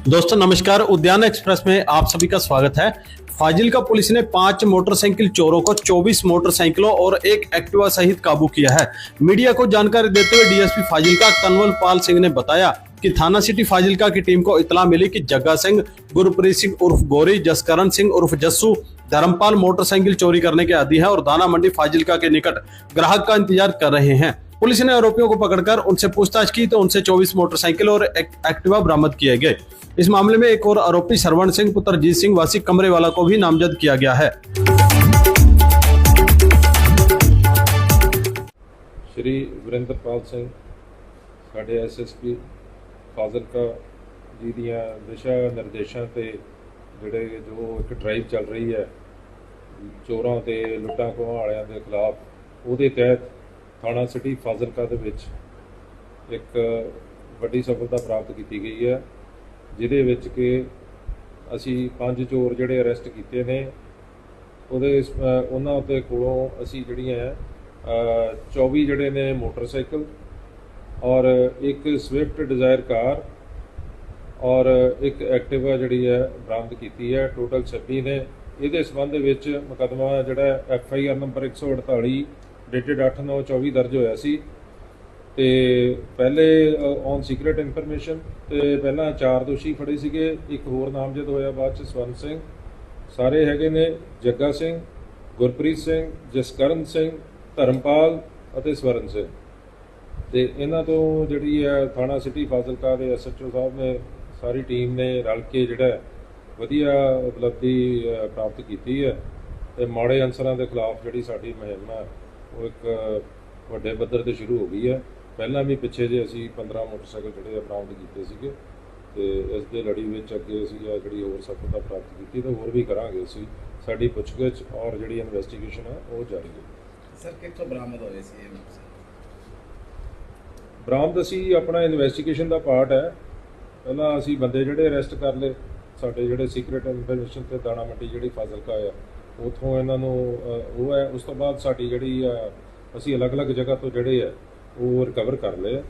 दोस्तों, नमस्कार। उद्यान एक्सप्रेस में आप सभी का स्वागत है। फाजिल्का पुलिस ने पाँच मोटरसाइकिल चोरों को 24 मोटरसाइकिलों और एक एक्टिवा सहित काबू किया है। मीडिया को जानकारी देते हुए डीएसपी फाजिल्का कनवल पाल सिंह ने बताया कि थाना सिटी फाजिल्का की टीम को इतला मिली कि जग्गा सिंह, गुरप्रीत सिंह उर्फ़ गोरी, जसकरण सिंह उर्फ़ जस्सू, धर्मपाल मोटरसाइकिल चोरी करने के आदि है और दाना मंडी फाजिलका के निकट ग्राहक का इंतज़ार कर रहे हैं। पुलिस ने आरोपियों को पकड़कर उनसे पूछताछ की तो उनसे 24 मोटरसाइकिल और एक एक्टिवा बरामद किए गए इस मामले में एक और आरोपी सरवण सिंह पुत्र जीत सिंह वासी कमरेवाला को भी नामजद किया गया है ਸ਼੍ਰੀ ਵਰਿੰਦਰਪਾਲ ਸਿੰਘ ਸਾਡੇ ਐਸਐਸਪੀ ਫਾਜ਼ਿਲਕਾ ਜੀ ਦੀਆਂ ਦਿਸ਼ਾ ਨਿਰਦੇਸ਼ਾਂ ਤੇ ਜਿਹੜੇ ਜੋ ਇੱਕ ਡਰਾਈਵ ਚੱਲ ਰਹੀ ਹੈ ਚੋਰਾਂ ਤੇ ਲੁੱਟਾਂ ਖੋਹਾਂ ਵਾਲਿਆਂ ਦੇ ਖਿਲਾਫ ਉਹਦੇ ਤਹਿਤ ਥਾਣਾ ਸਿਟੀ ਫਾਜ਼ਿਲਕਾ ਦੇ ਵਿੱਚ ਇੱਕ ਵੱਡੀ ਸਫਲਤਾ ਪ੍ਰਾਪਤ ਕੀਤੀ ਗਈ ਹੈ ਜਿਹਦੇ ਵਿੱਚ ਕਿ ਅਸੀਂ ਪੰਜ ਚੋਰ ਜਿਹੜੇ ਅਰੈਸਟ ਕੀਤੇ ਨੇ ਉਹਦੇ ਇਸ- ਉਹਨਾਂ ਉੱਤੇ ਕੋਲੋਂ ਅਸੀਂ ਜਿਹੜੀਆਂ ਹੈ, 24 ਜਿਹੜੇ ਨੇ ਮੋਟਰਸਾਈਕਲ ਔਰ ਇੱਕ ਸਵਿਫਟ ਡਿਜ਼ਾਇਰ ਕਾਰ ਔਰ ਇੱਕ ਐਕਟਿਵਾ ਜਿਹੜੀ ਹੈ ਬਰਾਮਦ ਕੀਤੀ ਹੈ ਟੋਟਲ 26 ਨੇ। ਇਹਦੇ ਸਬੰਧ ਵਿੱਚ ਮੁਕੱਦਮਾ ਜਿਹੜਾ F I R number 148 dated 8/9/24 ਦਰਜ ਹੋਇਆ ਸੀ। ਤੇ ਪਹਿਲੇ ਔਨ ਸੀਕ੍ਰੀਟ ਇਨਫੋਰਮੇਸ਼ਨ ਤੇ ਪਹਿਲਾਂ ਚਾਰ ਦੋਸ਼ੀ ਫੜੇ ਸੀਗੇ। ਇੱਕ ਹੋਰ ਨਾਮਜ਼ਦ ਹੋਇਆ ਬਾਅਦ ਚ, ਸਵਰਨ ਸਿੰਘ। ਸਾਰੇ ਹੈਗੇ ਨੇ, ਜੱਗਾ ਸਿੰਘ, ਗੁਰਪ੍ਰੀਤ ਸਿੰਘ, ਜਸਕਰਨ ਸਿੰਘ, ਧਰਮਪਾਲ ਅਤੇ ਸਵਰਨ ਸਿੰਘ। ਤੇ ਇਹਨਾਂ ਤੋਂ ਜਿਹੜੀ ਹੈ, ਥਾਣਾ ਸਿਟੀ ਫਾਜ਼ਿਲਕਾ ਦੇ ਐਸਐਚਓ ਸਾਹਿਬ ਨੇ ਸਾਰੀ ਟੀਮ ਨੇ ਰਲ ਕੇ ਜਿਹੜਾ ਵਧੀਆ ਉਪਲਬਧੀ ਪ੍ਰਾਪਤ ਕੀਤੀ ਹੈ। ਤੇ ਮਾੜੇ ਅਨਸਰਾਂ ਦੇ ਖਿਲਾਫ ਜਿਹੜੀ ਸਾਡੀ ਮੁਹਿੰਮ ਹੈ ਉਹ ਇੱਕ ਵੱਡੇ ਪੱਧਰ ਤੇ ਸ਼ੁਰੂ ਹੋ ਗਈ ਹੈ। ਪਹਿਲਾਂ ਵੀ ਪਿੱਛੇ ਜੇ ਅਸੀਂ 15 ਮੋਟਰਸਾਈਕਲ ਜਿਹੜੇ ਆ ਬਰਾਮਦ ਕੀਤੇ ਸੀਗੇ ਤੇ ਇਸ ਦੇ ਲੜੀ ਵਿੱਚ ਅੱਗੇ ਅਸੀਂ ਆ ਜਿਹੜੀ ਹੋਰ ਸਫਲਤਾ ਪ੍ਰਾਪਤ ਕੀਤੀ ਤੇ ਹੋਰ ਵੀ ਕਰਾਂਗੇ ਅਸੀਂ। ਸਾਡੀ ਪੁੱਛਗਿੱਛ ਔਰ ਜਿਹੜੀ ਇਨਵੈਸਟੀਗੇਸ਼ਨ ਹੈ ਉਹ ਜਾਰੀ ਹੈ। ਸਰ ਕਿੱਥੋਂ ਬਰਾਮਦ ਹੋਏ ਸੀ ਇਹ ਮੋਟਰਸਾਈਕਲ? ਬਰਾਮਦ ਅਸੀਂ ਆਪਣਾ ਇਨਵੈਸਟੀਗੇਸ਼ਨ ਦਾ ਪਾਰਟ ਹੈ। ਪਹਿਲਾਂ ਅਸੀਂ ਬੰਦੇ ਜਿਹੜੇ ਅਰੈਸਟ ਕਰ ਲਏ ਸਾਡੇ ਜਿਹੜੇ ਸੀਕ੍ਰੀਟ ਇਨਫੋਰਮੇਸ਼ਨ ਤੇ ਦਾਣਾ ਮੰਡੀ ਜਿਹੜੀ ਫਾਜ਼ਿਲਕਾ ਆ ਉਥੋਂ ਇਹਨਾਂ ਨੂੰ ਉਹ ਹੈ ਉਸ ਤੋਂ ਬਾਅਦ ਸਾਡੀ ਜਿਹੜੀ ਆ, ਅਸੀਂ ਅਲੱਗ-ਅਲੱਗ ਜਗ੍ਹਾ ਤੋਂ ਜਿਹੜੇ ਆ ਉਹ ਰਿਕਵਰ ਕਰ ਲਏ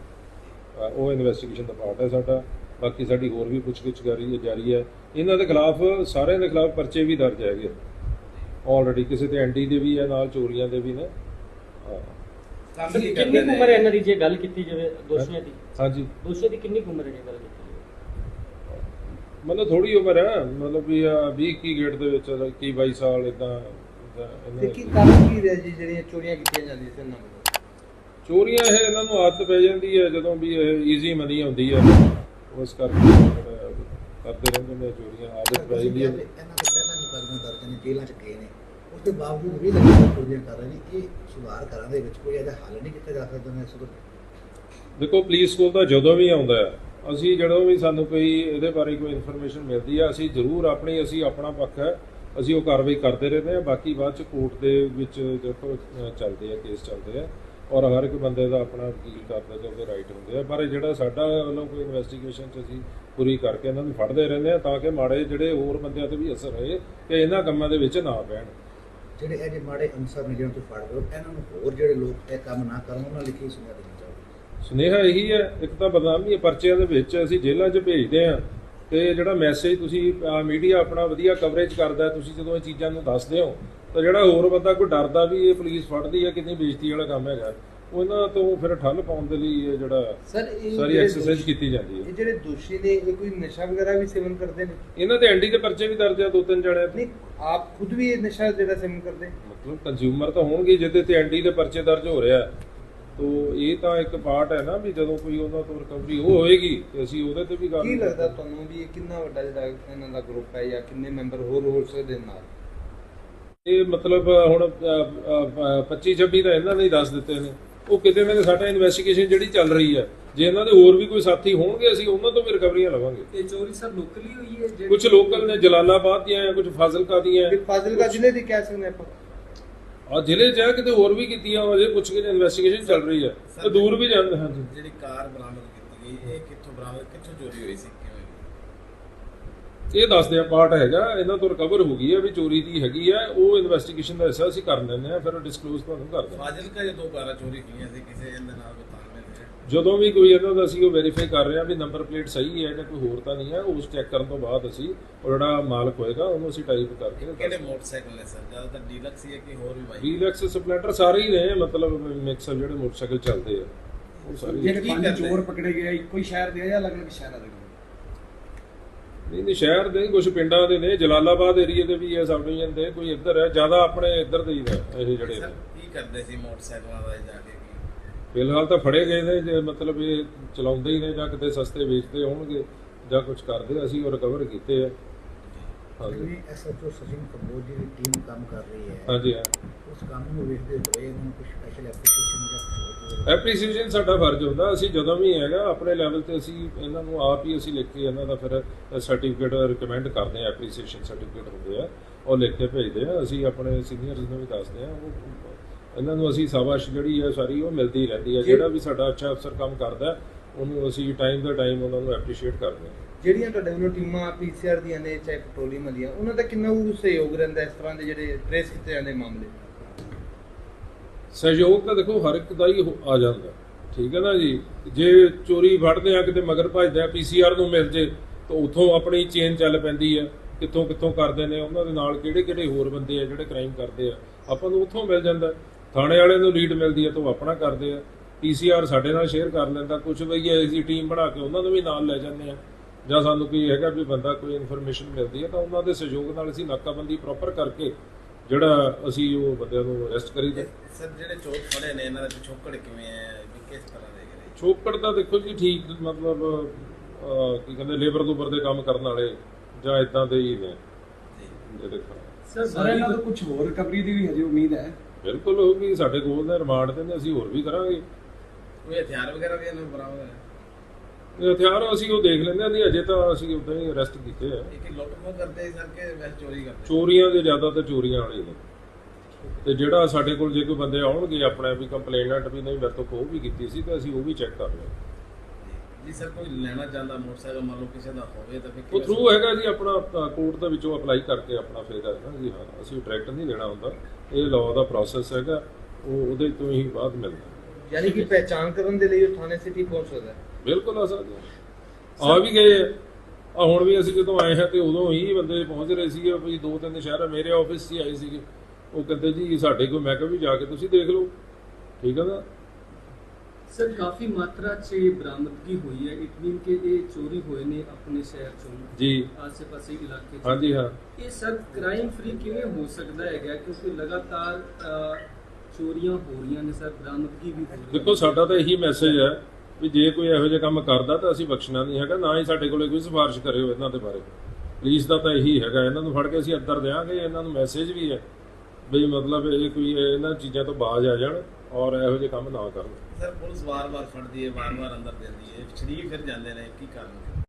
ਉਹ ਇਨਵੈਸਟੀਗੇਸ਼ਨ ਦਾ ਪਾਰਟ ਹੈ ਸਾਡਾ। ਬਾਕੀ ਸਾਡੀ ਹੋਰ ਵੀ ਪੁੱਛਗਿੱਛ ਜਾਰੀ ਹੈ ਜਾਰੀ ਹੈ। ਇਹਨਾਂ ਦੇ ਖਿਲਾਫ ਸਾਰਿਆਂ ਦੇ ਖਿਲਾਫ ਪਰਚੇ ਵੀ ਦਰਜ ਹੈਗੇ ਆਲਰੇਡੀ ਕਿਸੇ ਤੇ ਐਨਡੀ ਦੇ ਵੀ ਹੈ ਨਾਲ ਚੋਰੀਆਂ ਦੇ ਵੀ ਨੇ। ਕਿੰਨੀ ਉਮਰ ਹੈ ਇਹਨਾਂ ਦੀ ਜੇ ਗੱਲ ਕੀਤੀ ਜਾਵੇ ਦੋਸ਼ੀਆਂ ਦੀ? ਹਾਂਜੀ। ਦੋਸ਼ੀਆਂ ਦੀ ਕਿੰਨੀ ਉਮਰ ਹੈ ਜੇ ਗੱਲ ਕੀਤੀ ਮਤਲਬ ਥੋੜੀ ਉਮਰ ਹੈ ਮਤਲਬ ਵੀ 20 ਕੀ ਗੇਟ ਦੇ ਵਿੱਚ 21 22 ਸਾਲ ਇਦਾਂ ਤੇ ਕੀ ਕਾਰਨ ਕੀ ਰਿਹਾ ਜੀ ਜਿਹੜੀਆਂ ਚੋਰੀਆਂ ਕੀਤੀਆਂ ਜਾਂਦੀਆਂ ਸੀ ਇਹਨਾਂ ਵੱਲੋਂ? ਚੋਰੀਆਂ ਇਹ ਇਹਨਾਂ ਨੂੰ ਆਦਤ ਪੈ ਜਾਂਦੀ ਹੈ ਜਦੋਂ ਵੀ ਇਹ ਈਜ਼ੀ ਮਨੀ ਆਉਂਦੀ ਹੈ ਉਸ ਕਰਕੇ ਕਰਦੇ ਰਹਿੰਦੇ ਨੇ ਚੋਰੀਆਂ ਆਦਤ ਪੈ ਜਾਂਦੀ ਹੈ। ਇਹਨਾਂ ਦੇ ਪਹਿਲਾਂ ਮੁਕੱਦਮੇ ਦਰਜ ਨੇ ਜੇਲ੍ਹਾਂ ਚ ਗਏ ਨੇ ਉਸ ਦੇ ਬਾਵਜੂਦ ਵੀ ਲਗਾਤਾਰ ਚੋਰੀਆਂ ਕਰ ਰਹੇ ਨੇ ਇਹ ਸੁਧਾਰ ਕਰਾਂ ਦੇ ਵਿੱਚ ਕੋਈ ਇਹਦਾ ਹੱਲ ਨਹੀਂ ਕੀਤਾ ਜਾ ਸਕਦਾ ਮੈਂ ਸਗੋਂ ਦੇਖੋ ਪੁਲਿਸ ਕੋਲ ਤਾਂ ਜਦੋਂ ਵੀ ਆਉਂਦਾ ਹੈ ਅਸੀਂ ਜਦੋਂ ਵੀ ਸਾਨੂੰ ਕੋਈ ਇਹਦੇ ਬਾਰੇ ਕੋਈ ਇਨਫੋਰਮੇਸ਼ਨ ਮਿਲਦੀ ਹੈ ਅਸੀਂ ਜ਼ਰੂਰ ਆਪਣੀ, ਅਸੀਂ ਆਪਣਾ ਪੱਖ ਹੈ, ਅਸੀਂ ਉਹ ਕਾਰਵਾਈ ਕਰਦੇ ਰਹਿੰਦੇ ਹਾਂ। ਬਾਕੀ ਬਾਅਦ ਚ ਕੋਰਟ ਦੇ ਵਿੱਚ ਦੇਖੋ ਚੱਲਦੇ ਆ ਕੇਸ ਚੱਲਦੇ ਆ। ਔਰ ਹਰ ਇੱਕ ਬੰਦੇ ਦਾ ਆਪਣਾ ਵਕੀਲ ਕਰਦਾ ਤੇ ਉਹਦੇ ਰਾਈਟ ਹੁੰਦੇ ਆ। ਪਰ ਜਿਹੜਾ ਸਾਡਾ ਵੱਲੋਂ ਕੋਈ ਇਨਵੈਸਟੀਗੇਸ਼ਨ ਚ ਅਸੀਂ ਪੂਰੀ ਕਰਕੇ ਇਹਨਾਂ ਨੂੰ ਫੜਦੇ ਰਹਿੰਦੇ ਆ, ਤਾਂ ਕਿ ਮਾੜੇ ਜਿਹੜੇ ਹੋਰ ਬੰਦਿਆਂ ਤੇ ਵੀ ਅਸਰ ਹੋਏ ਤੇ ਇਹਨਾਂ ਕੰਮਾਂ ਦੇ ਵਿੱਚ ਨਾ ਪੈਣ। ਜਿਹੜੇ ਇਹ ਜੇ ਮਾੜੇ ਅਨਸਰ ਨੇ ਜਿਹਨਾਂ ਤੋਂ ਫੜ ਲਓ ਇਹਨਾਂ ਨੂੰ ਹੋਰ ਜਿਹੜੇ ਲੋਕ ਇਹ ਕੰਮ ਨਾ ਕਰਨ, ਉਹਨਾਂ ਲਈ ਕੀ ਸੁਝਾਅ ਦੇਣਾ ਸੁਨੇਹਾ ਇਹੀ ਹੈ ਇੱਕ ਤਾਂ ਬਦਨਾਮੀ ਹੈ ਪਰਚਿਆਂ ਦੇ ਵਿੱਚ ਅਸੀਂ ਜੇਲ੍ਹਾਂ 'ਚ ਭੇਜਦੇ ਆ ਤੇ ਜਿਹੜਾ ਮੈਸੇਜ ਤੁਸੀਂ ਮੀਡੀਆ ਆਪਣਾ ਵਧੀਆ ਕਵਰੇਜ ਕਰਦਾ ਤੁਸੀਂ ਜਦੋਂ ਇਹ ਚੀਜ਼ਾਂ ਨੂੰ ਦੱਸਦੇ ਹੋ ਤਾਂ ਜਿਹੜਾ ਹੋਰ ਬੰਦਾ ਕੋਈ ਡਰਦਾ ਵੀ ਇਹ ਪੁਲਿਸ ਫੜਦੀ ਹੈ ਕਿੰਨੀ ਬੇਇੱਜ਼ਤੀ ਵਾਲਾ ਕੰਮ ਹੈਗਾ। ਉਹਨਾਂ ਤੋਂ ਫਿਰ ਠੱਲ ਪਾਉਣ ਦੇ ਲਈ ਇਹ ਜਿਹੜਾ ਸਰ ਐਕਸਰਸਾਈਜ਼ ਕੀਤੀ ਜਾਂਦੀ ਹੈ। ਇਹ ਜਿਹੜੇ ਦੋਸ਼ੀ ਨੇ ਇਹ ਕੋਈ ਨਸ਼ਾ ਵਗੈਰਾ ਵੀ ਸੇਵਨ ਕਰਦੇ ਨੇ? ਇਹਨਾਂ ਦੇ ਐਂਡੀ ਦੇ ਪਰਚੇ ਵੀ ਦਰਜ ਆ ਦੋ ਤਿੰਨ ਜਣੇ। ਨਹੀਂ ਆਪ ਖੁਦ ਵੀ ਇਹ ਨਸ਼ਾ ਜਿਹੜਾ ਸੇਵਨ ਕਰਦੇ? ਮਤਲਬ ਕੰਜ਼ਿਊਮਰ ਤਾਂ ਹੋਣਗੇ ਜਿਹਦੇ ਤੇ ਐਂਡੀ ਦੇ ਪਰਚੇ ਦਰਜ ਹੋ ਰਿਹਾ। ਹੈ। ਤੋ ਇਹ ਤਾਂ ਇੱਕ ਪਾਰਟ ਹੈ ਨਾ ਵੀ ਜਦੋਂ ਕੋਈ ਉਹਨਾਂ ਤੋਂ ਰਿਕਵਰੀ ਉਹ ਹੋਏਗੀ ਤੇ ਅਸੀਂ ਉਹਦੇ ਤੇ ਵੀ ਗੱਲ ਕੀ ਲੱਗਦਾ ਤੁਹਾਨੂੰ ਵੀ ਇਹ ਕਿੰਨਾ ਵੱਡਾ ਜਿਹੜਾ ਇਹਨਾਂ ਦਾ ਗਰੁੱਪ ਹੈ ਜਾਂ ਕਿੰਨੇ ਮੈਂਬਰ ਹੋਰ ਹੋ ਸਕਦੇ ਨਾਲ? ਇਹ ਮਤਲਬ ਹੁਣ 25 26 ਤਾਂ ਇਹਨਾਂ ਨੇ ਹੀ ਦੱਸ ਦਿੱਤੇ ਨੇ। ਉਹ ਕਿਤੇ ਨਾ ਸਾਡਾ ਇਨਵੈਸਟੀਗੇਸ਼ਨ ਜਿਹੜੀ ਚੱਲ ਰਹੀ ਹੈ। ਜੇ ਇਹਨਾਂ ਦੇ ਹੋਰ ਵੀ ਕੋਈ ਸਾਥੀ ਹੋਣਗੇ ਅਸੀਂ ਉਹਨਾਂ ਤੋਂ ਵੀ ਰਿਕਵਰੀਆਂ ਲਵਾਂਗੇ। ਇਹ ਚੋਰੀ ਸਰ ਲੋਕਲੀ ਹੋਈ ਹੈ ਕੁਝ ਲੋਕਲ ਨੇ ਜਲਾਲਾਬਾਦ ਦੀਆਂ ਕੁਝ ਫਾਜ਼ਿਲਕਾ ਦੀਆਂ। ਫਾਜ਼ਿਲਕਾ ਜ਼ਿਲ੍ਹੇ ਦੀ ਕਹਿ ਸਕਦੇ ਆਪਾਂ। ਆ ਜ਼ਿਲ੍ਹੇ 'ਚ ਹੈ ਕਿਤੇ ਹੋਰ ਵੀ ਕੀਤੀਆਂ ਅਜੇ ਪੁੱਛ ਕੇ ਇਨਵੈਸਟੀਗੇਸ਼ਨ ਚੱਲ ਰਹੀ ਹੈ ਤੇ ਦੂਰ ਵੀ ਜਾਂਦੇ ਹਾਂਜੀ। ਜਿਹੜੀ ਕਾਰ ਬਰਾਮਦ ਕੀਤੀ ਗਈ ਇਹ ਕਿੱਥੋਂ ਬਰਾਮਦ ਕਿੱਥੋਂ ਚੋਰੀ ਹੋਈ ਸੀ ਕਿਵੇਂ? ਇਹ ਦੱਸਦੇ ਆ ਪਾਰਟ ਹੈਗਾ ਇਹਨਾਂ ਤੋਂ ਰਿਕਵਰ ਹੋ ਗਈ ਹੈ ਵੀ ਚੋਰੀ ਦੀ ਹੈਗੀ ਹੈ ਉਹ ਇਨਵੈਸਟੀਗੇਸ਼ਨ ਦਾ ਹਿੱਸਾ ਅਸੀਂ ਕਰ ਲੈਂਦੇ ਆ ਫਿਰ ਡਿਸਕਲੋਜ਼ ਤੁਹਾਨੂੰ ਕਰ ਹਾਂ। ਫਾਜ਼ਿਲਕਾ ਜਦੋਂ 12 ਚੋਰੀ ਹੋਈਆਂ ਸੀ ਕਿਸੇ ਇਹਦੇ ਨਾਲ ਹੈ ਜਦੋਂ ਵੀ ਕੋਈ ਇਹਨਾਂ ਦਾ ਅਸੀਂ ਉਹ ਵੈਰੀਫਾਈ ਕਰ ਰਹੇ ਹਾਂ ਵੀ ਨੰਬਰ ਪਲੇਟ ਸਹੀ ਹੈ ਜਾਂ ਕੋਈ ਹੋਰ ਤਾਂ ਨਹੀਂ ਹੈ ਉਸ ਚੈੱਕ ਕਰਨ ਤੋਂ ਬਾਅਦ ਅਸੀਂ ਉਹ ਜਿਹੜਾ ਮਾਲਕ ਹੋਏਗਾ ਉਹਨੂੰ ਅਸੀਂ ਟਾਈਪ ਕਰਕੇ ਕਿਹੜੇ ਮੋਟਰਸਾਈਕਲ ਨੇ ਸਰ? ਜ਼ਿਆਦਾਤਰ ਡੀਲਕਸ ਹੀ ਹੈ ਕਿ ਹੋਰ ਵੀ ਬਾਈਕ? ਵੀਲੈਕਸ ਸਪਲੈਂਡਰ ਸਾਰੇ ਹੀ ਨੇ ਮਤਲਬ ਮਿਕਸ ਜਿਹੜੇ ਮੋਟਰਸਾਈਕਲ ਚੱਲਦੇ ਆ। ਉਹ ਸਾਰੇ ਹੀ। ਜਿਹੜੇ ਪੰਜ ਚੋਰ ਪਕੜੇ ਗਏ ਇੱਕੋ ਹੀ ਸ਼ਹਿਰ ਦੇ ਆ ਜਾਂ ਅਲੱਗ-ਅਲੱਗ ਸ਼ਹਿਰਾਂ ਦੇ ਨਹੀਂ ਨਹੀਂ ਸ਼ਹਿਰ ਦੇ ਕੁਝ ਪਿੰਡਾਂ ਦੇ ਨੇ। ਜਲਾਲਾਬਾਦ ਏਰੀਆ ਦੇ ਵੀ ਹੈ ਸਬ ਡਿਵੀਜ਼ਨ ਦੇ ਕੋਈ ਇੱਧਰ ਹੈ ਜ਼ਿਆਦਾ ਆਪਣੇ ਇੱਧਰ ਦੇ ਹੀ ਨੇ ਇਹ ਜਿਹੜੇ ਕੀ ਕਰਦੇ ਸੀ ਮੋਟਰਸਾਈਕਲਾਂ ਦਾ ਜਾ ਕੇ ਕੀ? ਫਿਲਹਾਲ ਤਾਂ ਫੜੇ ਗਏ ਨੇ ਜੇ ਮਤਲਬ ਇਹ ਚਲਾਉਂਦੇ ਹੀ ਨੇ ਜਾਂ ਕਿਤੇ ਸਸਤੇ ਵੇਚਦੇ ਹੋਣਗੇ ਜਾਂ ਕੁਝ ਕਰਦੇ ਅਸੀਂ ਉਹ ਰਿਕਵਰ ਕੀਤੇ ਆ। ਹਾਂਜੀ। ਐਸਐਚਓ ਸਚਿਨ ਕੰਬੋਜ ਦੀ ਟੀਮ ਕੰਮ ਕਰ ਰਹੀ ਹੈ ਹਾਂਜੀ ਹਾਂ। ਉਸ ਕੰਮ ਨੂੰ ਵੇਖਦੇ ਹੋਏ ਇਹਨਾਂ ਨੂੰ ਕੁਝ ਸਪੈਸ਼ਲ ਐਪਲੀਕੇਸ਼ਨ ਹੋਰ ਐਪਰੀਸੀਏਸ਼ਨ ਸਾਡਾ ਫਰਜ਼ ਹੁੰਦਾ ਅਸੀਂ ਜਦੋਂ ਵੀ ਹੈਗਾ ਆਪਣੇ ਲੈਵਲ ਤੇ ਅਸੀਂ ਇਹਨਾਂ ਨੂੰ ਆਪ ਹੀ ਅਸੀਂ ਲਿਖ ਕੇ ਇਹਨਾਂ ਦਾ ਫਿਰ ਸਰਟੀਫਿਕੇਟ ਰਿਕਮੈਂਡ ਕਰਦੇ ਆ ਐਪਰੀਸੀਏਸ਼ਨ ਸਰਟੀਫਿਕੇਟ ਹੁੰਦੇ ਆ ਉਹ ਲਿਖ ਕੇ ਭੇਜਦੇ ਆ ਅਸੀਂ ਆਪਣੇ ਸੀਨੀਅਰਸ ਨੂੰ ਵੀ ਦੱਸਦੇ ਆ ਉਹ ਇਹਨਾਂ ਨੂੰ ਅਸੀਂ ਸ਼ਾਬਾਸ਼ ਜਿਹੜੀ ਹੈ ਸਾਰੀ ਉਹ ਮਿਲਦੀ ਰਹਿੰਦੀ ਹੈ। ਜਿਹੜਾ ਵੀ ਸਾਡਾ ਅੱਛਾ ਅਫਸਰ ਕੰਮ ਕਰਦਾ ਉਹਨੂੰ ਅਸੀਂ ਟਾਈਮ ਦਾ ਟਾਈਮ ਉਹਨਾਂ ਨੂੰ ਐਪਰੀਸ਼ੀਏਟ ਕਰਦੇ ਹਾਂ। ਜਿਹੜੀਆਂ ਤੁਹਾਡੇ ਵੱਲੋਂ ਟੀਮਾਂ ਪੀਸੀਆਰ ਦੀਆਂ ਨੇ ਚਾਹੇ ਪੈਟਰੋਲੀਅਮ ਦੀਆਂ ਉਹਨਾਂ ਦਾ ਕਿੰਨਾ ਕੁ ਸਹਿਯੋਗ ਰਹਿੰਦਾ ਇਸ ਤਰ੍ਹਾਂ ਦੇ ਜਿਹੜੇ ਟ੍ਰੇਸ ਕੀਤੇ ਜਾਂਦੇ ਮਾਮਲੇ? ਸਹਿਯੋਗ ਤਾਂ ਦੇਖੋ ਹਰ ਇੱਕ ਦਾ ਹੀ ਆ ਜਾਂਦਾ ਠੀਕ ਹੈ ਨਾ ਜੀ? ਜੇ ਚੋਰੀ ਫੜਦੇ ਆ ਕਿਤੇ ਮਗਰ ਭੱਜਦੇ ਆ ਪੀਸੀਆਰ ਨੂੰ ਮਿਲ ਜੇ ਤਾਂ ਉਥੋਂ ਆਪਣੀ ਚੇਨ ਚੱਲ ਪੈਂਦੀ ਹੈ। ਕਿੱਥੋਂ ਕਿੱਥੋਂ ਕਰਦੇ ਨੇ ਉਹਨਾਂ ਦੇ ਨਾਲ ਕਿਹੜੇ ਕਿਹੜੇ ਹੋਰ ਬੰਦੇ ਆ ਜਿਹੜੇ ਕ੍ਰਾਈਮ ਕਰਦੇ ਆ। ਆਪਾਂ ਨੂੰ ਉਥੋਂ ਮਿਲ ਜਾਂਦਾ ਥਾਣੇ ਵਾਲੇ ਨੂੰ ਲੀਡ ਮਿਲਦੀ ਹੈ ਤਾਂ ਉਹ ਆਪਣਾ ਕਰਦੇ ਆ। ਪੀਸੀਆਰ ਸਾਡੇ ਨਾਲ ਸ਼ੇਅਰ ਕਰ ਲੈਂਦਾ ਕੁਝ ਵੀ ਅਸੀਂ ਟੀਮ ਬਣਾ ਕੇ ਉਹਨਾਂ ਨੂੰ ਵੀ ਨਾਲ ਲੈ ਜਾਂਦੇ ਆ। ਜਾਂ ਸਾਨੂੰ ਕੋਈ ਹੈਗਾ ਵੀ ਬੰਦਾ ਕੋਈ ਇਨਫੋਰਮੇਸ਼ਨ ਮਿਲਦੀ ਹੈ ਤਾਂ ਉਹਨਾਂ ਦੇ ਸਹਿਯੋਗ ਨਾਲ ਅਸੀਂ ਨਾਕਾਬੰਦੀ ਪ੍ਰੋਪਰ ਕਰਕੇ ਜਿਹੜਾ ਅਸੀਂ ਉਹ ਬੰਦਿਆਂ ਨੂੰ ਅਰੈਸਟ ਕਰੀਦਾ ਸਰ ਜਿਹੜੇ ਚੋਰ ਫੜੇ ਨੇ ਇਹਨਾਂ ਦਾ ਪਿਛੋਕੜ ਕਿਵੇਂ ਹੈ? ਵੀ ਕਿਸ ਤਰ੍ਹਾਂ ਦੇ ਗਏ ਛੋਕੜ ਤਾਂ ਦੇਖੋ ਜੀ ਠੀਕ ਮਤਲਬ ਕੀ ਕਹਿੰਦੇ ਲੇਬਰ ਲੂਬਰ ਦੇ ਕੰਮ ਕਰਨ ਵਾਲੇ ਜਾਂ ਇਦਾਂ ਦੇ ਹੀ ਨੇ। ਜਿਹੜੇ ਖਾ- ਸਰ ਸਰ ਇਹਨਾਂ ਤੋਂ ਕੁਝ ਹੋਰ ਰਿਕਵਰੀ ਦੀ ਵੀ ਹਜੇ ਉਮੀਦ ਹੈ? ਬਿਲਕੁਲ ਹੋਊਗੀ ਸਾਡੇ ਕੋਲ ਦੇ ਰਿਮਾਂਡ ਤੇ ਨੇ ਅਸੀਂ ਹੋਰ ਵੀ ਕਰਾਂਗੇ। ਕੋਈ ਹਥਿਆਰ ਵਗੈਰਾ ਵੀ ਇਹਨਾਂ ਨੂੰ ਬਰਾਮਦ ਹੈ ਇਹ ਹਥਿਆਰ ਅਸੀਂ ਉਹ ਦੇਖ ਲੈਂਦੇ ਹਾਂ ਨਹੀਂ ਅਜੇ ਤਾਂ ਅਸੀਂ ਉਦਾਂ ਹੀ ਅਰੈਸਟ ਕੀਤੇ ਆ। ਇਹ ਕਿ ਲੁੱਟ ਖੋਹ ਕਰਦੇ ਸਰ ਕਿ ਵੈਸੇ ਚੋਰੀ ਕਰਦੇ? ਚੋਰੀਆਂ ਦੇ ਜ਼ਿਆਦਾ ਤਾਂ ਚੋਰੀਆਂ ਵਾਲੇ ਨੇ। ਤੇ ਜਿਹੜਾ ਸਾਡੇ ਕੋਲ ਜੇ ਕੋਈ ਬੰਦੇ ਆਉਣਗੇ ਆਪਣੇ ਵੀ ਕੰਪਲੇਨੈਂਟ ਵੀ ਨਹੀਂ ਮੇਰੇ ਤੋਂ ਖੋਹ ਵੀ ਕੀਤੀ ਸੀ ਤਾਂ ਅਸੀਂ ਉਹ ਵੀ ਚੈੱਕ ਕਰ ਲਵਾਂਗੇ। ਜੀ ਸਰ ਕੋਈ ਲੈਣਾ ਚਾਹੁੰਦਾ ਮੋਟਰਸਾਈਕਲ ਮੰਨ ਲਓ ਕਿਸੇ ਦਾ ਹੋਵੇ ਤਾਂ ਫਿਰ ਉਹ ਥਰੂ ਹੈਗਾ ਜੀ ਆਪਣਾ ਕੋਰਟ ਦੇ ਵਿੱਚੋਂ ਅਪਲਾਈ ਕਰਕੇ ਆਪਣਾ ਫੇਰ ਹੈ ਨਾ ਜੀ ਹਾਂ ਅਸੀਂ ਡਾਇਰੈਕਟ ਨਹੀਂ ਲੈਣਾ ਹੁੰਦਾ। ਇਹ ਲਾਅ ਦਾ ਪ੍ਰੋਸੈਸ ਹੈਗਾ ਉਹ ਉਹਦੇ ਤੋਂ ਹੀ ਬਾਅਦ ਮਿਲਦਾ। ਯਾਨੀ ਕਿ ਪਹਿਚਾਨ ਕਰਨ ਦੇ ਲਈ ਉਹ ਥਾਣੇ ਸਿਟੀ ਪਹੁੰਚ ਸਕਦਾ ਹੈ। ਬਿਲਕੁਲ ਆ ਸਕਦੇ ਆ ਵੀ ਗਏ ਆ ਹੁਣ ਵੀ ਅਸੀਂ ਜਦੋਂ ਆਏ ਹਾਂ ਤੇ ਉਦੋਂ ਹੀ ਬੰਦੇ ਪਹੁੰਚ ਰਹੇ ਸੀਗੇ ਵੀ ਦੋ ਤਿੰਨ ਸ਼ਹਿਰ ਮੇਰੇ ਆਫਿਸ 'ਚ ਆਏ ਸੀਗੇ। ਉਹ ਕਹਿੰਦੇ ਜੀ ਸਾਡੇ ਕੋਲ ਮੈਂ ਕਿਹਾ ਵੀ ਜਾ ਕੇ ਤੁਸੀਂ ਦੇਖ ਲਓ। ਠੀਕ ਹੈ ਨਾ? ਸਰ ਕਾਫੀ ਮਾਤਰਾ 'ਚ ਬਰਾਮਦਗੀ ਹੋਈ ਹੈ। ਇਟ ਮੀਨ ਕਿ ਇਹ ਚੋਰੀ ਹੋਏ ਨੇ ਆਪਣੇ ਸ਼ਹਿਰ ਚੋਂ। ਜੀ। ਆਸੇ-ਪਾਸੇ ਇਲਾਕੇ 'ਚ। ਹਾਂਜੀ ਹਾਂ। ਇਹ ਸਰ ਕ੍ਰਾਈਮ ਫ੍ਰੀ ਕਿਵੇਂ ਹੋ ਸਕਦਾ ਹੈਗਾ? ਕਿਉਂਕਿ ਲਗਾਤਾਰ ਚੋਰੀਆਂ ਹੋ ਰਹੀਆਂ ਨੇ ਸਰ ਬਰਾਮਦਗੀ ਵੀ ਹੋ ਰਹੀ ਹੈ। ਦੇਖੋ ਸਾਡਾ ਤਾਂ ਇਹੀ ਮੈਸੇਜ ਹੈ ਵੀ ਜੇ ਕੋਈ ਇਹੋ ਜਿਹਾ ਕੰਮ ਕਰਦਾ ਤਾਂ ਅਸੀਂ ਬਖਸ਼ਣਾ ਨਹੀਂ ਹੈਗਾ ਨਾ ਹੀ ਸਾਡੇ ਕੋਲੇ ਕੋਈ ਸਿਫਾਰਿਸ਼ ਕਰਿਓ ਇਹਨਾਂ ਦੇ ਬਾਰੇ। ਪੁਲਿਸ ਦਾ ਤਾਂ ਇਹੀ ਹੈਗਾ ਇਹਨਾਂ ਨੂੰ ਫੜ ਕੇ ਅਸੀਂ ਅੰਦਰ ਦੇਵਾਂਗੇ ਇਹਨਾਂ ਨੂੰ ਮੈਸੇਜ ਵੀ ਹੈ। ਵੀ ਮਤਲਬ ਇਹ ਕੋਈ ਇਹਨਾਂ ਚੀਜ਼ਾਂ ਤੋਂ ਬਾਜ਼ ਆ ਜਾਣ ਔਰ ਇਹੋ ਜਿਹੇ ਕੰਮ ਨਾ ਕਰਨ। ਸਰ, ਪੁਲਿਸ ਵਾਰ-ਵਾਰ ਫੜਦੀ ਹੈ, ਵਾਰ-ਵਾਰ ਅੰਦਰ ਦਿੰਦੀ ਹੈ ਸ਼ਰੀਫ ਫਿਰ ਜਾਂਦੇ ਨੇ, ਕੀ ਕਰਨ?